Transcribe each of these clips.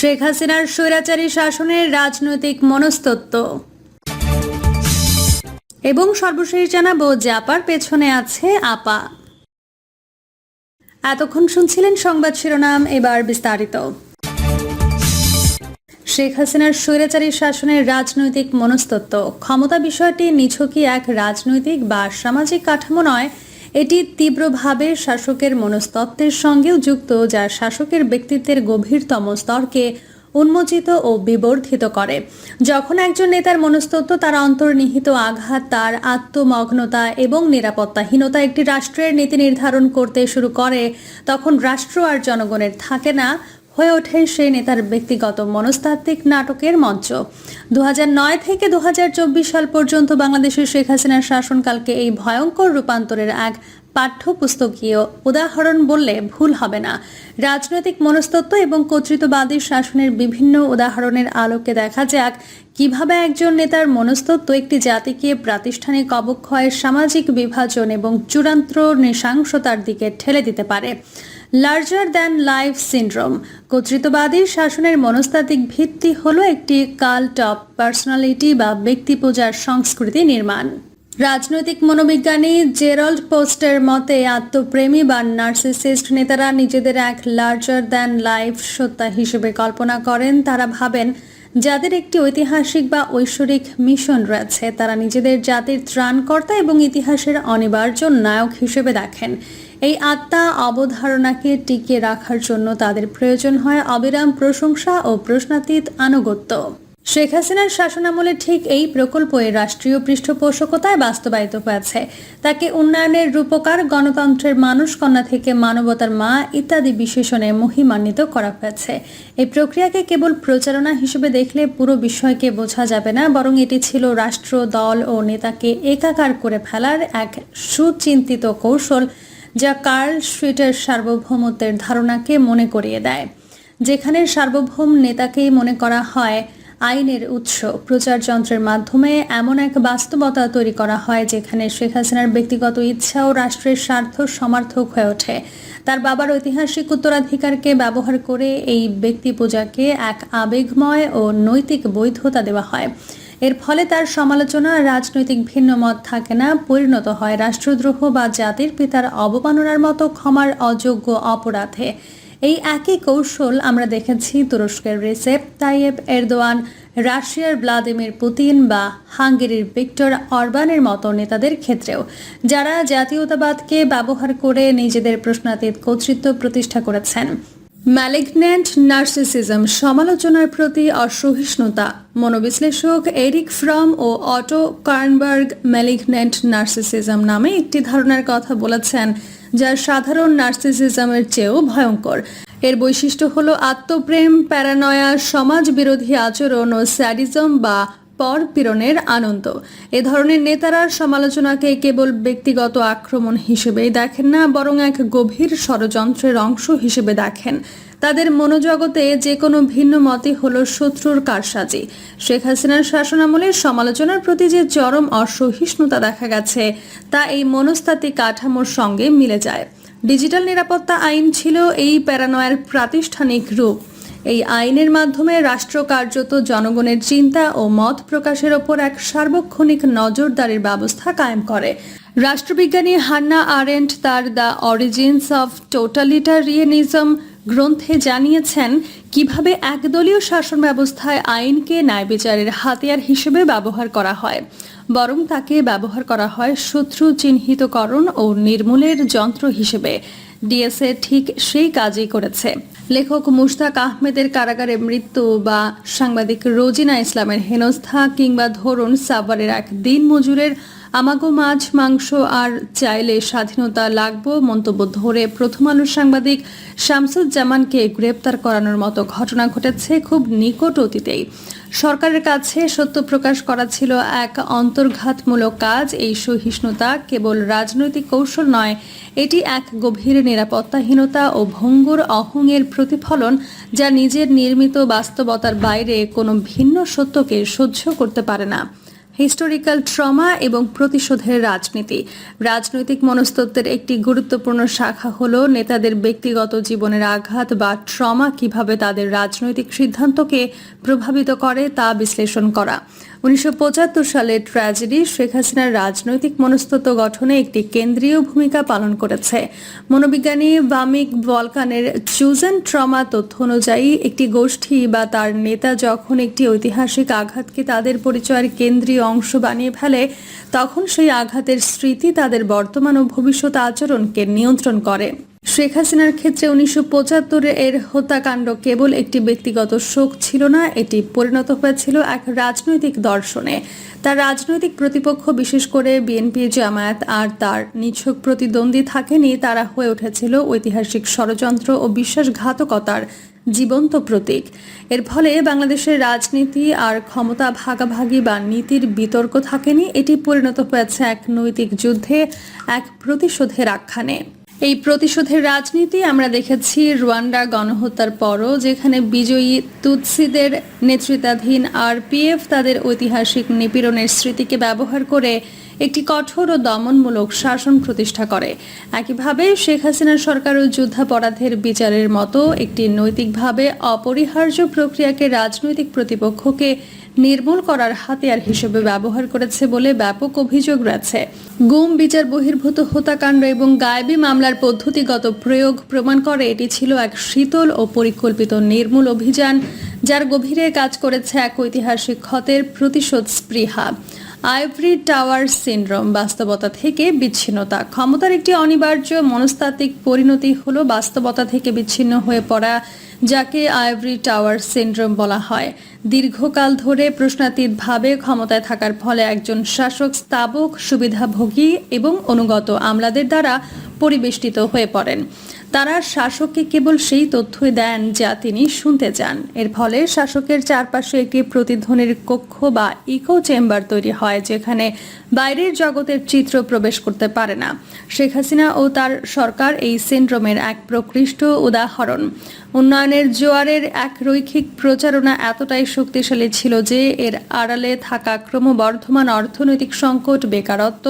শেখ হাসিনার স্বৈরাচারী শাসনের রাজনৈতিক মনস্তত্ত্ব। এবং সর্বশেষ জানাব, জাপার পেছনে আছে আপা। এতক্ষণ শুনছিলেন সংবাদ শিরোনাম, এবার বিস্তারিত। শেখ হাসিনার স্বৈরাচারী শাসনের রাজনৈতিক মনস্তত্ত্ব। ক্ষমতা বিষয়টি নিছকই এক রাজনৈতিক বা সামাজিক কাঠামো নয় এটি তীব্রভাবে শাসকের মনস্তত্ত্বের সঙ্গেও যুক্ত, যা শাসকের ব্যক্তিত্বের গভীরতম স্তরকে উন্মোচিত ও বিবর্ধিত করে। যখন একজন নেতার মনস্তত্ত্ব তার অন্তর্নিহিত আঘাত, তার আত্মমগ্নতা এবং নিরাপত্তাহীনতা একটি রাষ্ট্রের নীতি নির্ধারণ করতে শুরু করে, তখন রাষ্ট্র আর জনগণের থাকে না। হয়ে ওঠে সেই নেতার ব্যক্তিগত মনস্তাত্ত্বিক নাটকের মঞ্চ। দু হাজার নয় থেকে দু হাজার চব্বিশ সাল পর্যন্ত বাংলাদেশের শেখ হাসিনার শাসনকালকে এই ভয়ঙ্কর রূপান্তরের এক পাঠ্যপুস্তকীয় উদাহরণ বললে ভুল হবে না। রাজনৈতিক মনস্তত্ত্ব এবং কর্তৃত্ববাদী শাসনের বিভিন্ন উদাহরণের আলোকে দেখা যাক কীভাবে একজন নেতার মনস্তত্ত্ব একটি জাতিকে প্রাতিষ্ঠানিক অবক্ষয় সামাজিক বিভাজন এবং চূড়ান্ত নৃশংসতার দিকে ঠেলে দিতে পারে। লার্জার দ্যান লাইফ সিন্ড্রোম কর্তৃত্ববাদী শাসনের মনস্তাত্ত্বিক ভিত্তি হল একটি কাল্ট অফ পার্সোনালিটি বা ব্যক্তি পূজার সংস্কৃতি নির্মাণ। রাজনৈতিক মনোবিজ্ঞানী জেরল্ড পোস্টের মতে, আত্মপ্রেমী বা নার্সিসিস্ট নেতারা নিজেদের এক লার্জার দ্যান লাইফ সত্তা হিসেবে কল্পনা করেন। তারা ভাবেন, যাদের একটি ঐতিহাসিক বা ঐশ্বরিক মিশন রয়েছে, তারা নিজেদের জাতির ত্রাণকর্তা এবং ইতিহাসের অনিবার্য নায়ক হিসেবে দেখেন। এই আত্মা অবধারণাকে টিকিয়ে রাখার জন্য তাদের প্রয়োজন হয় অবিরাম প্রশংসা ও প্রশ্নাতীত আনুগত্য। শেখ হাসিনার শাসনামলে ঠিক এই প্রকল্প এর রাষ্ট্রীয় পৃষ্ঠপোষকতায় বাস্তবায়িত হয়েছে। তাকে উন্নয়নের রূপকার, গণতন্ত্রের মানুষ কন্যা থেকে মানবতার মা ইত্যাদি বিশেষণে মহিমান্বিত করা হয়েছে। এই প্রক্রিয়াকে কেবল প্রচারণা হিসেবে দেখলে পুরো বিষয়কে বোঝা যাবে না, বরং এটি ছিল রাষ্ট্র, দল ও নেতাকে একাকার করে ফেলার এক সুচিন্তিত কৌশল। যা কার্ল স্ট্রিটের সার্বভৌমত্বের ধারণাকে মনে করিয়ে দেয়, যেখানে সার্বভৌম নেতাকেই মনে করা হয় আইনের উৎস। প্রচার যন্ত্রের মাধ্যমে এমন এক বাস্তবতা তৈরি করা হয়, যেখানে শেখ হাসিনার ব্যক্তিগত ইচ্ছা ও রাষ্ট্রের স্বার্থ সমার্থক হয়ে ওঠে। তার বাবার ঐতিহাসিক উত্তরাধিকারকে ব্যবহার করে এই ব্যক্তি পূজাকে এক আবেগময় ও নৈতিক বৈধতা দেওয়া হয়। এর ফলে তার সমালোচনা রাজনৈতিক ভিন্ন মত থাকে না, পরিণত হয় রাষ্ট্রদ্রোহ বা জাতির পিতার অবমাননার মতো ক্ষমার অযোগ্য অপরাধে। এই একই কৌশল আমরা দেখেছি তুরস্কের রেসেপ তাইয়েব এরদোয়ান, রাশিয়ার ভ্লাদিমির পুতিন বা হাঙ্গেরির ভিক্টর অরবানের মতো নেতাদের ক্ষেত্রেও, যারা জাতীয়তাবাদকে ব্যবহার করে নিজেদের প্রশ্নাতীত কর্তৃত্ব প্রতিষ্ঠা করেছেন। ম্যালিগন্যান্ট নার্সিসিজম সমালোচনার প্রতি অসহিষ্ণুতা। মনোবিশ্লেষক এরিক ফ্রম ও অটো কার্নবার্গ ম্যালিগন্যান্ট নার্সিসিজম নামে একটি ধারণার কথা বলেছেন, যা সাধারণ নার্সিসিজমের চেয়েও ভয়ঙ্কর। এর বৈশিষ্ট্য হল আত্মপ্রেম, প্যারানয়া সমাজ বিরোধী আচরণ ও স্যাডিজম বা পরপীড়নের আনন্দ। এ ধরনের নেতারা সমালোচনাকে কেবল ব্যক্তিগত আক্রমণ হিসেবেই দেখেন না, বরং এক গভীর ষড়যন্ত্রের অংশ হিসেবে দেখেন। তাদের মনোজগতে যে কোনো ভিন্ন মতই হল শত্রুর কারসাজি। শেখ হাসিনার শাসনামলে সমালোচনার প্রতি যে চরম অসহিষ্ণুতা দেখা গেছে, তা এই মনস্তাত্ত্বিক কাঠামোর সঙ্গে মিলে যায়। ডিজিটাল নিরাপত্তা আইন ছিল এই প্যারানয়ের প্রাতিষ্ঠানিক রূপ। এই আইনের মাধ্যমে রাষ্ট্র কার্যত জনগণের চিন্তা ও মত প্রকাশের ওপর এক সার্বক্ষণিক নজরদারির ব্যবস্থা কায়েম করে। রাষ্ট্রবিজ্ঞানী হান্না আরেন্ট তার দ্য অরিজিনস অফ টোটালিটারিয়ানিজম গ্রন্থে জানিয়েছেন, কীভাবে একদলীয় শাসন ব্যবস্থায় আইনকে ন্যায় বিচারের হাতিয়ার হিসেবে ব্যবহার করা হয়, বরং তাকে ব্যবহার করা হয় শত্রু চিহ্নিতকরণ ও নির্মূলের যন্ত্র হিসেবে। ডিএসএ ঠিক সেই কাজই করেছে। লেখক মুশতাক আহমেদের কারাগারে মৃত্যু বা সাংবাদিক রোজিনা ইসলামের হেনস্থা কিংবা ধরুন সাভারের এক দিন মজুরের আমাগো মাছ, মাংস আর চাইলে স্বাধীনতা লাগবো মন্তব্য ধরে প্রথম আলোর সাংবাদিক শামসুজ্জামানকে গ্রেপ্তার করানোর মতো ঘটনা ঘটেছে খুব নিকট অতীতেই। সরকারের কাছে সত্য প্রকাশ করা ছিল এক অন্তর্ঘাতমূলক কাজ। এই সহিষ্ণুতা কেবল রাজনৈতিক কৌশল নয়, এটি এক গভীর নিরাপত্তাহীনতা ও ভঙ্গুর অহংয়ের প্রতিফলন যা নিজের নির্মিত বাস্তবতার বাইরে কোনো ভিন্ন সত্যকে সহ্য করতে পারে না। হিস্টোরিক্যাল ট্রমা এবং প্রতিশোধের রাজনীতি। রাজনৈতিক মনস্তত্ত্বের একটি গুরুত্বপূর্ণ শাখা হল নেতাদের ব্যক্তিগত জীবনের আঘাত বা ট্রমা কীভাবে তাদের রাজনৈতিক সিদ্ধান্তকে প্রভাবিত করে তা বিশ্লেষণ করা। উনিশশো পঁচাত্তর সালে ট্র্যাজেডি শেখ হাসিনার রাজনৈতিক মনস্তত্ব গঠনে একটি কেন্দ্রীয় ভূমিকা পালন করেছে। মনোবিজ্ঞানী বামিক বলকানের চুজেন ট্রমা তথ্য অনুযায়ী, একটি গোষ্ঠী বা তার নেতা যখন একটি ঐতিহাসিক আঘাতকে তাদের পরিচয়ের কেন্দ্রীয় অংশ বানিয়ে ফেলে, তখন সেই আঘাতের স্মৃতি তাদের বর্তমান ও ভবিষ্যৎ আচরণকে নিয়ন্ত্রণ করে। শেখ হাসিনার ক্ষেত্রে উনিশশো পঁচাত্তরে এর হত্যাকাণ্ড কেবল একটি ব্যক্তিগত শোক ছিল না, এটি পরিণত হয়েছিল এক রাজনৈতিক দর্শনে। তার রাজনৈতিক প্রতিপক্ষ, বিশেষ করে বিএনপি জামায়াত আর তার নিছক প্রতিদ্বন্দ্বী থাকেনি, তারা হয়ে উঠেছিল ঐতিহাসিক ষড়যন্ত্র ও বিশ্বাসঘাতকতার জীবন্ত প্রতীক। এর ফলে বাংলাদেশের রাজনীতি আর ক্ষমতা ভাগাভাগি বা নীতির বিতর্ক থাকেনি, এটি পরিণত হয়েছে এক নৈতিক যুদ্ধে, এক প্রতিশোধের আখ্যানে। এই প্রতিশোধের রাজনীতি আমরা দেখেছি রুয়ান্ডা গণহত্যার পরও, যেখানে বিজয়ী তুৎসিদের নেতৃত্বাধীন আরপিএফ তাদের ঐতিহাসিক নিপীড়নের স্মৃতিকে ব্যবহার করে একটি কঠোর ও দমনমূলক শাসন প্রতিষ্ঠা করে। একইভাবে শেখ হাসিনার সরকারও যুদ্ধাপরাধের বিচারের মতো একটি নৈতিকভাবে অপরিহার্য প্রক্রিয়াকে রাজনৈতিক প্রতিপক্ষকে নির্মূল করার হাতিয়ার হিসেবে ব্যবহার করেছে বলে ব্যাপক অভিযোগ রয়েছে। গুম, বিচার, বহির্ভূত হত্যাকাণ্ড এবং গায়েবী মামলার পদ্ধতিগত প্রয়োগ প্রমাণ করে এটি ছিল এক শীতল ও পরিকল্পিত নির্মূল অভিযান, যার গভীরে কাজ করেছে এক ঐতিহাসিক ক্ষতের প্রতিশোধ স্পৃহা। আইভরি টাওয়ার সিন্ড্রোম বাস্তবতা থেকে বিচ্ছিন্নতা। ক্ষমতার একটি অনিবার্য মনস্তাত্ত্বিক পরিণতি হলো বাস্তবতা থেকে বিচ্ছিন্ন হয়ে পড়া, যাকে আইভরি টাওয়ার সিন্ড্রোম বলা হয়। দীর্ঘকাল ধরে প্রশ্নাতীতভাবে ক্ষমতায় থাকার ফলে একজন শাসক স্থাবক সুবিধাভোগী এবং অনুগত আমলাদের দ্বারা পরিবেষ্টিত হয়ে পড়েন। তারা শাসককে কেবল সেই তথ্যই দেন যা তিনি শুনতে চান। এর ফলে শাসকের চারপাশে একটি প্রতিধ্বনির কক্ষ বা ইকো চেম্বার তৈরি হয়, যেখানে বাইরের জগতের চিত্র প্রবেশ করতে পারে না। শেখ হাসিনা ও তার সরকার এই সিন্ড্রোমের এক প্রকৃষ্ট উদাহরণ। উন্নয়নের জোয়ারের এক রৈখিক প্রচারণা এতটাই শক্তিশালী ছিল যে এর আড়ালে থাকা ক্রমবর্ধমান অর্থনৈতিক সংকট, বেকারত্ব,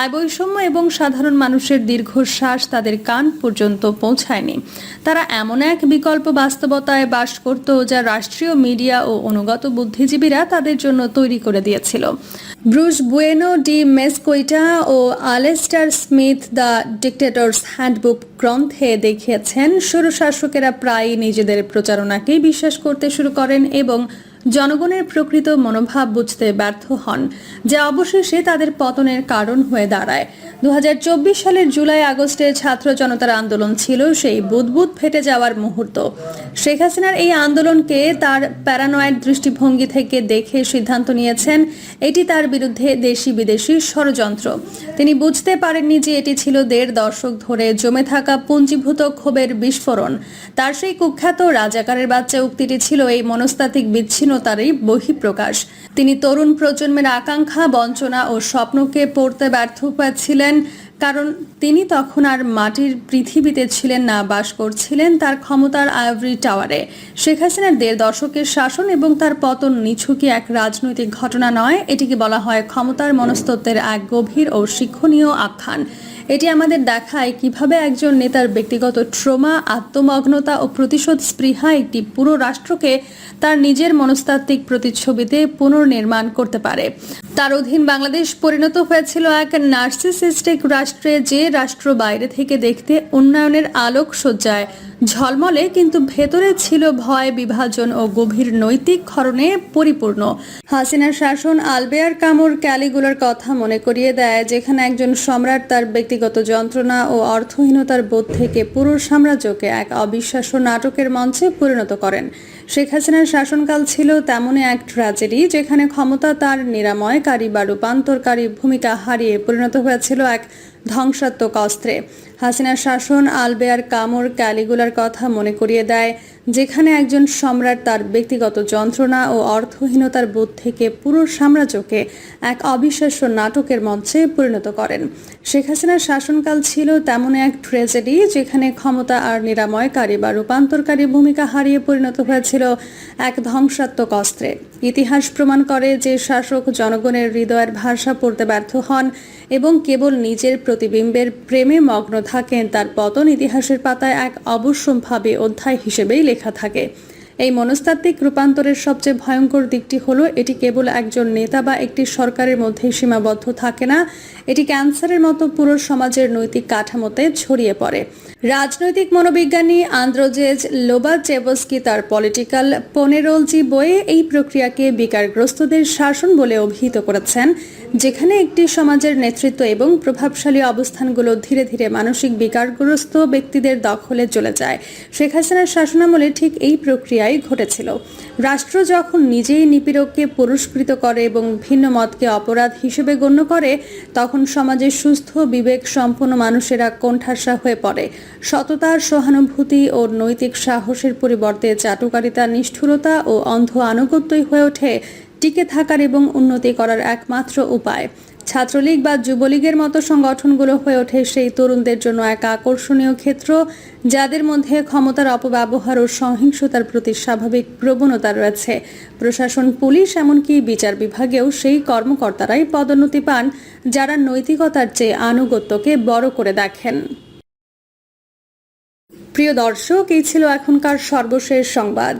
আয় বৈষম্য এবং সাধারণ মানুষের দীর্ঘশ্বাস তাদের কান পর্যন্ত পৌঁছায়নি। তারা এমন এক বিকল্প বাস্তবতায় বাস করত যা রাষ্ট্রীয় মিডিয়া ও অনুগত বুদ্ধিজীবীরা তাদের জন্য তৈরি করে দিয়েছিল। Bruce Bueno, de Mesquita O Alastair Smith The Dictator's Handbook গ্রন্থে দেখিয়েছেন স্বৈরশাসকেরা প্রায়ই নিজেদের প্রচারণাকেই বিশ্বাস করতে শুরু করেন এবং জনগণের প্রকৃত মনোভাব বুঝতে ব্যর্থ হন। যা অবশেষে তাদের পতনের কারণ হয়ে দাঁড়ায়। দু হাজার চব্বিশ সালের জুলাই আগস্টে ছাত্র জনতার আন্দোলন ছিল সেই বুদবুদ ফেটে যাওয়ার মুহূর্ত। শেখ হাসিনার এই আন্দোলনকে তার প্যারানয়েড দৃষ্টিভঙ্গি থেকে দেখে সিদ্ধান্ত নিয়েছেন, এটি তার বিরুদ্ধে দেশি বিদেশি ষড়যন্ত্র। তিনি বুঝতে পারেননি যে এটি ছিল দেড় দশক ধরে জমে থাকা পুঞ্জীভূত ক্ষোভের বিস্ফোরণ। তার সেই কুখ্যাত রাজাকারের বাচ্চা উক্তিটি ছিল এই মনস্তাত্ত্বিক বিচ্ছিন্নতারই বহিঃপ্রকাশ। তিনি তরুণ প্রজন্মের আকাঙ্ক্ষা, বঞ্চনা ও স্বপ্নকে পড়তে ব্যর্থ হয়েছিলেন কারণ তিনি তখন আর মাটির পৃথিবীতে ছিলেন না, বাস করছিলেন তার ক্ষমতার আইভরি টাওয়ারে। শেখ হাসিনার দেড় দশকের শাসন এবং তার পতন নিছকই এক রাজনৈতিক ঘটনা নয়, এটিকে বলা হয় ক্ষমতার মনস্তত্ত্বের এক গভীর ও শিক্ষণীয় আখ্যান। এটি আমাদের দেখায় কীভাবে একজন নেতার ব্যক্তিগত ট্রমা, আত্মমগ্নতা ও প্রতিশোধ স্পৃহা একটি পুরো রাষ্ট্রকে তার নিজের মনস্তাত্ত্বিক প্রতিচ্ছবিতে পুনর্নির্মাণ করতে পারে। তার অধীন বাংলাদেশ পরিণত হয়েছিল এক নার্সিসিস্টিক রাষ্ট্রে যে রাষ্ট্র বাইরে থেকে দেখতে উন্নয়নের আলোক সজ্জায় ঝলমলে, কিন্তু ভেতরে ছিল ভয়, বিভাজন ও গভীর নৈতিক ক্ষরণে পরিপূর্ণ। হাসিনার শাসন আলবেয়ার কামুর ক্যালিগুলার কথা মনে করিয়ে দেয়, যেখানে একজন সম্রাট তার ব্যক্তিগত যন্ত্রণা ও অর্থহীনতার বোধ থেকে পুরো সাম্রাজ্যকে এক অবিশ্বাস্য নাটকের মঞ্চে পরিণত করেন। শেখ হাসিনার শাসনকাল ছিল তেমনই এক ট্র্যাজেডি, যেখানে ক্ষমতা তার নিরাময়কারী বা রূপান্তরকারী ভূমিকা হারিয়ে পরিণত হয়েছিল এক ধ্বংসাত্মক অস্ত্রে। হাসিনার শাসন আলবেয়ার কামর ক্যালিগুলার কথা মনে করিয়ে দেয় যেখানে একজন সম্রাট তার ব্যক্তিগত যন্ত্রণা ও অর্থহীনতার বোধ থেকে পুরো সাম্রাজ্যকে এক অবিশ্বাস্য নাটকের মঞ্চে পরিণত করেন। শেখ হাসিনার শাসনকাল ছিল তেমন এক ট্রেজেডি যেখানে ক্ষমতা আর নিরাময়কারী বা রূপান্তরকারী ভূমিকা হারিয়ে পরিণত হয়েছিল এক ধ্বংসাত্মক অস্ত্রে। ইতিহাস প্রমাণ করে যে শাসক জনগণের হৃদয়ের ভাষা পড়তে ব্যর্থ হন এবং কেবল নিজের প্রতিবিম্বের প্রেমে মগ্ন থাকেন, তার পতন ইতিহাসের পাতায় এক অবশ্যম্ভাবী অধ্যায় হিসেবেই লেখা থাকে। এই মনস্তাত্ত্বিক রূপান্তরের সবচেয়ে ভয়ঙ্কর দিকটি হলো, এটি কেবল একজন নেতা বা একটি সরকারের মধ্যেই সীমাবদ্ধ থাকে না। এটি ক্যান্সারের মতো পুরো সমাজের নৈতিক কাঠামোতে ছড়িয়ে পড়ে। রাজনৈতিক মনোবিজ্ঞানী আন্দ্রোজেজ লোবাচেবস্কি তার পলিটিক্যাল পনেরোলজি বইয়ে এই প্রক্রিয়াকে বিকারগ্রস্তদের শাসন বলে অভিহিত করেছেন, যেখানে একটি সমাজের নেতৃত্ব এবং প্রভাবশালী অবস্থানগুলো ধীরে ধীরে মানসিক বিকারগ্রস্ত ব্যক্তিদের দখলে চলে যায়। শেখ হাসিনার শাসনামলে ঠিক এই প্রক্রিয়াই ঘটেছিল। রাষ্ট্র যখন নিজেই নিপীড়ককে পুরস্কৃত করে এবং ভিন্ন মতকে অপরাধ হিসেবে গণ্য করে, তখন সমাজের সুস্থ, বিবেক সম্পন্ন মানুষেরা কোণঠাসা হয়ে পড়ে। সততার সহানুভূতি ও নৈতিক সাহসের পরিবর্তে চাটুকারিতা, নিষ্ঠুরতা ও অন্ধ আনুগত্যই হয়ে ওঠে। টিকে থাকার এবং উন্নতি করার একমাত্র উপায়। ছাত্রলীগ বা যুবলীগের মতো সংগঠনগুলো হয়ে ওঠে সেই তরুণদের জন্য এক আকর্ষণীয় ক্ষেত্র, যাদের মধ্যে ক্ষমতার অপব্যবহার ও সহিংসতার প্রতি স্বাভাবিক প্রবণতা রয়েছে। প্রশাসন, পুলিশ এমনকি বিচার বিভাগেও সেই কর্মকর্তারাই পদোন্নতি পান, যারা নৈতিকতার চেয়ে আনুগত্যকে বড় করে দেখেন। প্রিয় দর্শক, এই ছিল এখনকার সর্বশেষ সংবাদ।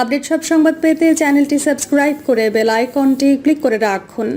আপডেট সব সংবাদ পেতে চ্যানেলটি সাবস্ক্রাইব করে বেল আইকনটি ক্লিক করে রাখুন।